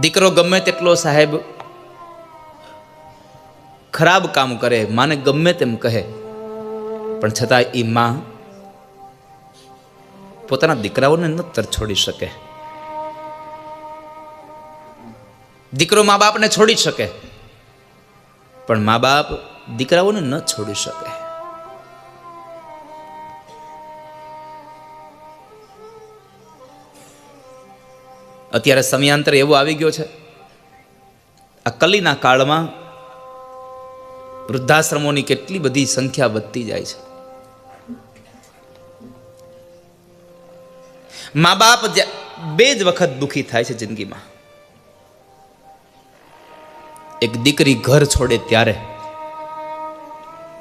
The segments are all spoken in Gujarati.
દીકરો ગમે તેટલો સાહેબ ખરાબ કામ કરે, માને ગમે તેમ કહે. પણ છતાં એ માં પોતાના દીકરાઓને ન છોડી શકે. દીકરો મા બાપને છોડી શકે. પણ મા બાપ દીકરાઓને ન છોડી શકે. અત્યારે સમયાંતર એવો આવી ગયો છે. આ કલીના કાળમાં વૃદ્ધાશ્રમોની કેટલી બધી સંખ્યા વધતી જાય છે. મા બાપ બે જ વખત દુખી થાય છે જિંદગીમાં. એક દીકરી ઘર છોડે ત્યારે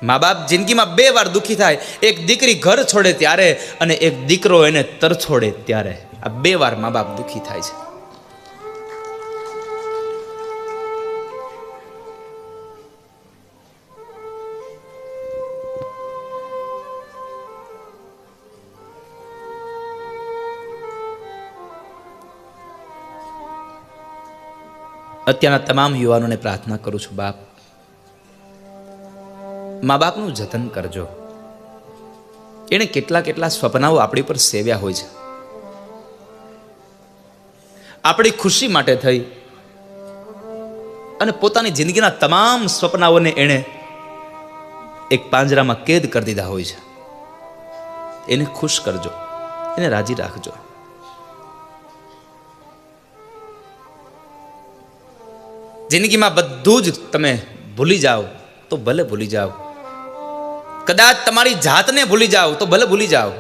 મા બાપ જિંદગીમાં બે વાર દુખી થાય, એક દીકરી ઘર છોડે ત્યારે અને એક દીકરો એને તર છોડે ત્યારે. આ બે વાર મા બાપ દુઃખી થાય છે. અત્યારના તમામ યુવાનોને પ્રાર્થના કરું છું, બાપ. મા બાપનું જતન કરજો. એણે કેટલા કેટલા સ્વપ્નાઓ આપણી પર સેવ્યા હોય છે. આપણી ખુશી માટે થઈ. અને પોતાની જિંદગીના તમામ સ્વપ્નાઓને એણે એક પાંજરામાં કેદ કરી દીધા હોય છે. એને ખુશ કરજો. એને રાજી રાખજો. જિંદગીમાં બધું જ તમે ભૂલી જાઓ તો ભલે ભૂલી જાઓ. કદાચ તમારી જાતને ભૂલી જાઓ તો ભલે ભૂલી જાઓ.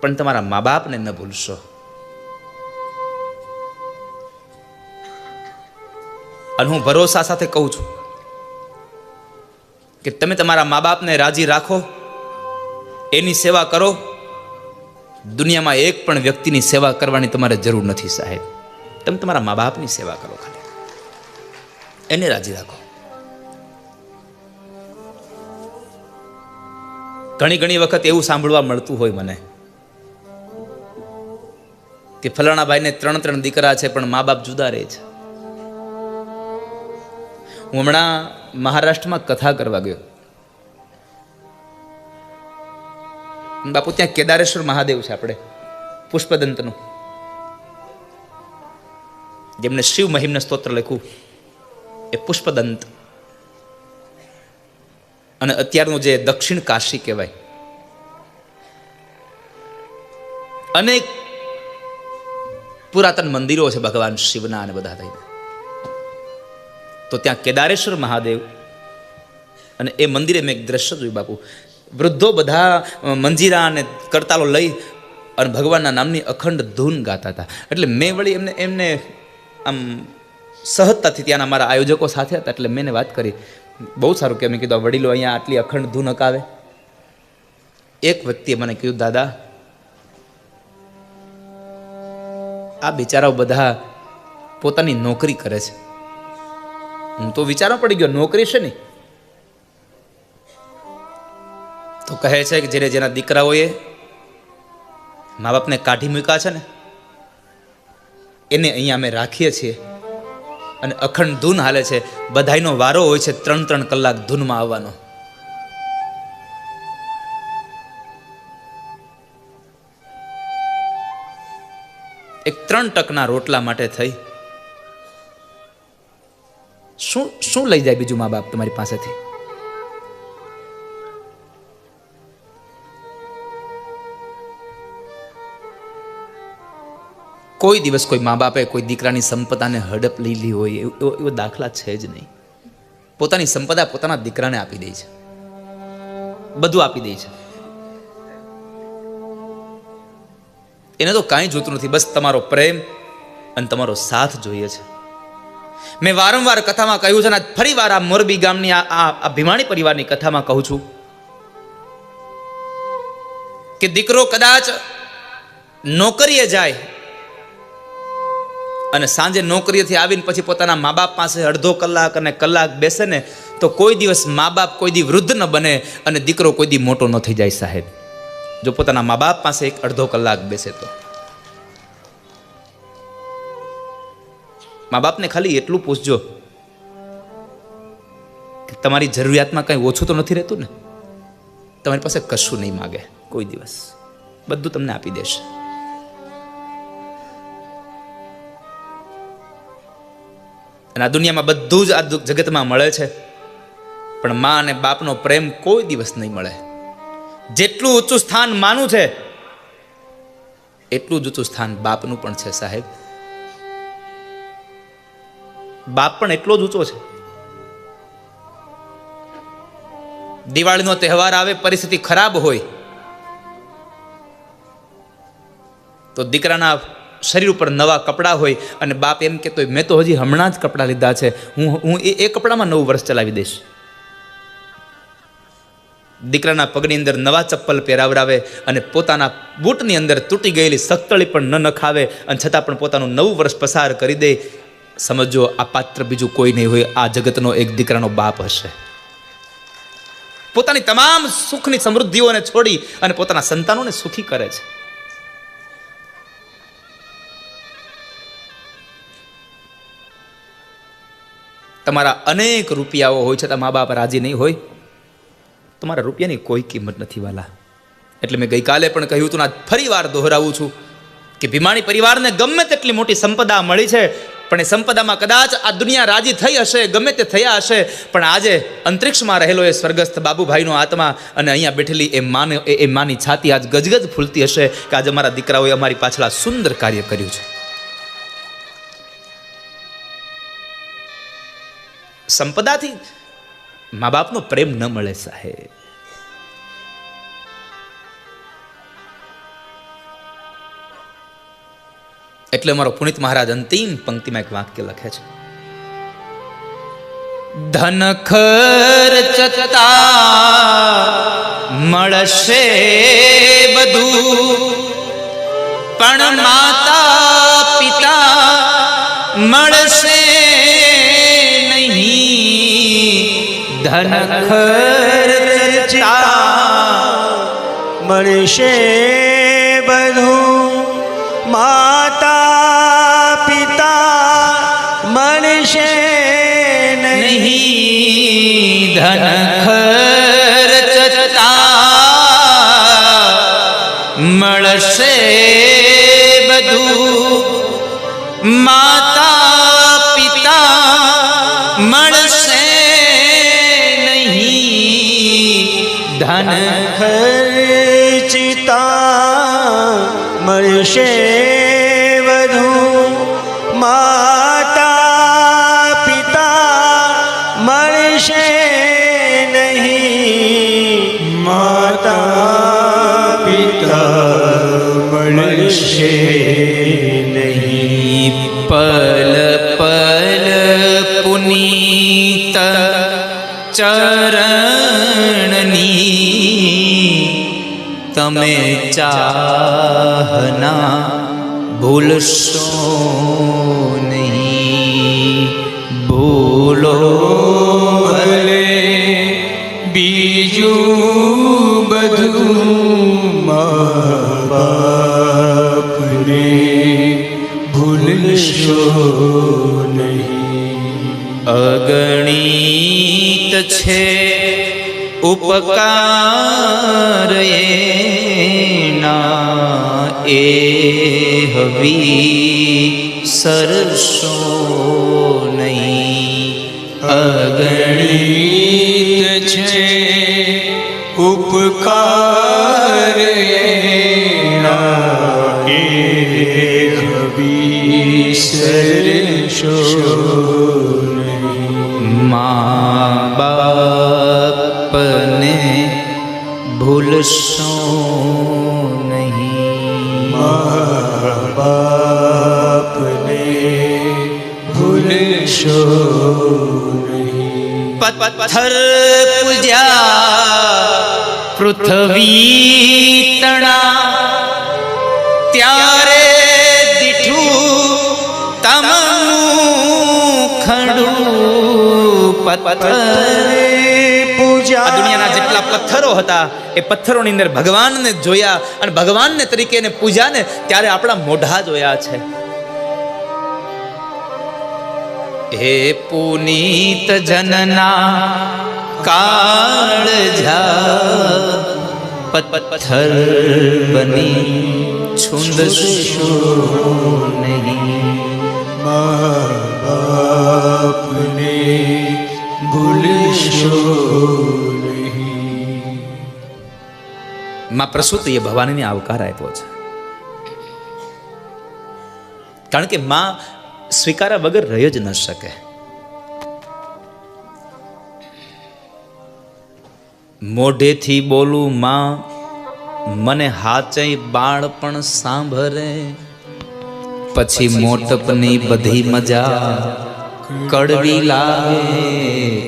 પણ તમારા મા બાપને ન ભૂલશો. અને હું ભરોસા સાથે કહું છું કે તમે તમારા મા બાપને રાજી રાખો, એની સેવા કરો. દુનિયામાં એક પણ વ્યક્તિની સેવા કરવાની તમારે જરૂર નથી સાહેબ. તમે તમારા મા બાપની સેવા કરો ખાલી. એને રાજી રાખો. ઘણી ઘણી વખત એવું સાંભળવા મળતું હોય મને કે ફલાણા ભાઈને ત્રણ ત્રણ દીકરા છે, પણ મા બાપ જુદા રહે છે. હું હમણાં મહારાષ્ટ્રમાં કથા કરવા ગયો. બાપુ, ત્યાં કેદારેશ્વર મહાદેવ છે આપણે, પુષ્પદંતનું. જેમને શિવ મહિમને સ્તોત્ર લખ્યું, એ પુષ્પદંત. અને અત્યારનું જે દક્ષિણ કાશી કહેવાય. અનેક પુરાતન મંદિરો છે ભગવાન શિવના અને બધા થઈને. તો ત્યાં કેદારેશ્વર મહાદેવ અને એ મંદિરે મેં એક દ્રશ્ય જોયું બાપુ. વૃદ્ધો બધા મંજીરા અને કરતાલો લઈ અને ભગવાનના નામની અખંડ ધૂન ગાતા હતા. એટલે મેં વળી એમને એમને આમ સહજતાથી ત્યાંના મારા આયોજકો સાથે હતા એટલે મેં વાત કરી. બહુ સારું કે મેં કીધું, આ વડીલો અહીંયા આટલી અખંડ ધૂન અકાવે એક વ્યક્તિએ મને કીધું, દાદા, આ બિચારાઓ બધા પોતાની નોકરી કરે છે. હું તો વિચારો પડી ગયો, નોકરી છે ને? તો કહે છે કે જેને જેના દીકરાઓએ મા બાપને કાઢી મૂક્યા છે ને, એને અહીંયા અમે રાખીએ છીએ. અને અખંડ ધૂન હાલે છે. બધાયનો વારો હોય છે ત્રણ ત્રણ કલાક ધૂનમાં આવવાનો. એક ત્રણ ટકના રોટલા માટે થઈ. શું શું લઈ જાય બીજું મા બાપ તમારી પાસેથી? કોઈ દિવસ કોઈ મા બાપે કોઈ દીકરાની સંપદાને હડપ લીધી હોય, એવો, એવો- દાખલા છે જ નહીં. પોતાની સંપદા પોતાના દીકરાને આપી દે છે. બધું આપી દે છે. એને તો કાંઈ જોતું નથી. બસ તમારો પ્રેમ અને તમારો સાથ જોઈએ છે. મેં વારંવાર કથામાં કહ્યું છે અને ફરી વાર આ મોરબી ગામની આ આ પરિવારની કથામાં કહું છું કે દીકરો કદાચ નોકરીએ જાય અને સાંજે નોકરીએથી આવીને પછી પોતાના મા બાપ પાસે અડધો કલાક અને કલાક બેસે ને, તો કોઈ દિવસ મા બાપ કોઈ દી વૃદ્ધ ન બને અને દીકરો કોઈ દી મોટો ન થઈ જાય સાહેબ. જો પોતાના મા બાપ પાસે એક અડધો કલાક બેસે તો. મા બાપને ખાલી એટલું પૂછજો તમારી જરૂરિયાતમાં કંઈ ઓછું તો નથી રહેતું ને? તમારી પાસે કશું નહીં માગે, કોઈ દિવસ. બધું તમને આપી દેશે. અને આ દુનિયામાં બધું જ આ જગતમાં મળે છે, પણ મા અને બાપનો પ્રેમ કોઈ દિવસ નહીં મળે. જેટલું ઊંચું સ્થાન માનું છે, એટલું જ ઊંચું સ્થાન બાપનું પણ છે સાહેબ. બાપ પણ એટલો જ ઊંચો છે. દિવાળીનો તહેવાર આવે, પરિસ્થિતિ ખરાબ હોય, તો દીકરાના શરીર ઉપર નવા કપડાં હોય અને બાપ એમ કહેતો મેં તો હજી હમણાં જ કપડાં લીધા છે. હું હું એ એ કપડામાં નવું વર્ષ ચલાવી દઈશ. દીકરાના પગની અંદર નવા ચપ્પલ પહેરાવડાવે અને પોતાના બૂટની અંદર તૂટી ગયેલી સખ્તળી પણ ન નખાવે અને છતાં પણ પોતાનું નવું વર્ષ પસાર કરી દે. સમજો, આ પાત્ર બીજું કોઈ નહીં હોય, આ જગતનો એક દીકરાનો બાપ હશે. પોતાની તમામ સુખની સમૃદ્ધિઓને છોડી અને પોતાના સંતાનોને સુખી કરે છે. તમારા અનેક રૂપિયાઓ હોય છતાં મા બાપ રાજી નહીં હોય. તમારા રૂપિયાની કોઈ કિંમત નથી, વાલા. એટલે મેં ગઈકાલે પણ કહ્યું હતું ફરી વાર દોહરાવું છું કે ભીમાણી પરિવારને ગમે તેટલી મોટી સંપદા મળી છે પણ એ સંપદામાં કદાચ આ દુનિયા રાજી થઈ હશે, ગમે તે થયા હશે, પણ આજે અંતરિક્ષમાં રહેલો એ સ્વર્ગસ્થ બાબુભાઈનો આત્મા અને અહીંયા બેઠેલી એ માને, એ માની છાતી આજ ગજગજ ફૂલતી હશે કે આજે અમારા દીકરાઓએ અમારી પાછળ સુંદર કાર્ય કર્યું છે. સંપદાથી મા બાપનો પ્રેમ ન મળે સાહેબ. એટલે અમારો પુનિત મહારાજ અંતિમ પંક્તિમાં એક વાક્ય લખે છે. ધન ખર્ચતા મળશે બધું, પણ માતા પિતા મળશે નહીં. ધન ખર્ચતા મળશે બધું, માતા ધન ખર્ચતા મળશે બધું માતા પિતા મળશે નહીં ધન ખર્ચિતા મળશે મળશે નહીં પલ પલ પુનીત ચરણની તમે ચાહના ભૂલશો એના એ હવી સરસો નહીં અગણિત છે ઉપકાર એ વિસરશો નહીં ભૂલશો નહીં. બાપને ભૂલશો નહીં પથ્થર પૂજ્યા પૃથ્વી તણા. ત્યારે દીઠું તમનું ખડું પથ્થર આ દુનિયાના જેટલા પથ્થરો હતા, એ પથ્થરોની અંદર ભગવાનને જોયા અને ભગવાનને તરીકે એને પૂજ્યા ને ત્યારે આપણા મોઢા જોયા છે. હે પુનીત જનના, કાળ પથ્થર બની, છુંદશો નહીં. આપને ભૂલશો માં પ્રસૂતિએ ભવાનીને આવકાર આપ્યો છે. કારણ કે માં સ્વીકારા વગર રહી જ ન શકે. મોઢેથી બોલું, માં, મને હાચય બાળપણ સાંભળે. પછી મોટપની બધી મજા કડવી લાગે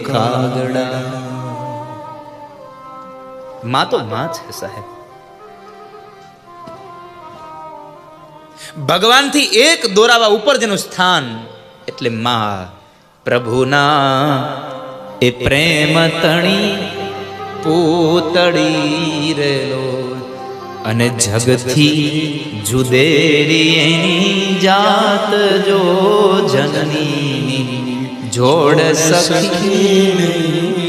કાગડા. માં તો માં છે સાહેબ. ભગવાનથી એક દોરાવા ઉપર જેનું સ્થાન એટલે માં પ્રભુના એ પ્રેમ તણી પૂતળી રેલો અને જગથી જુદેરી એની જાત જો જનની જોડ સખી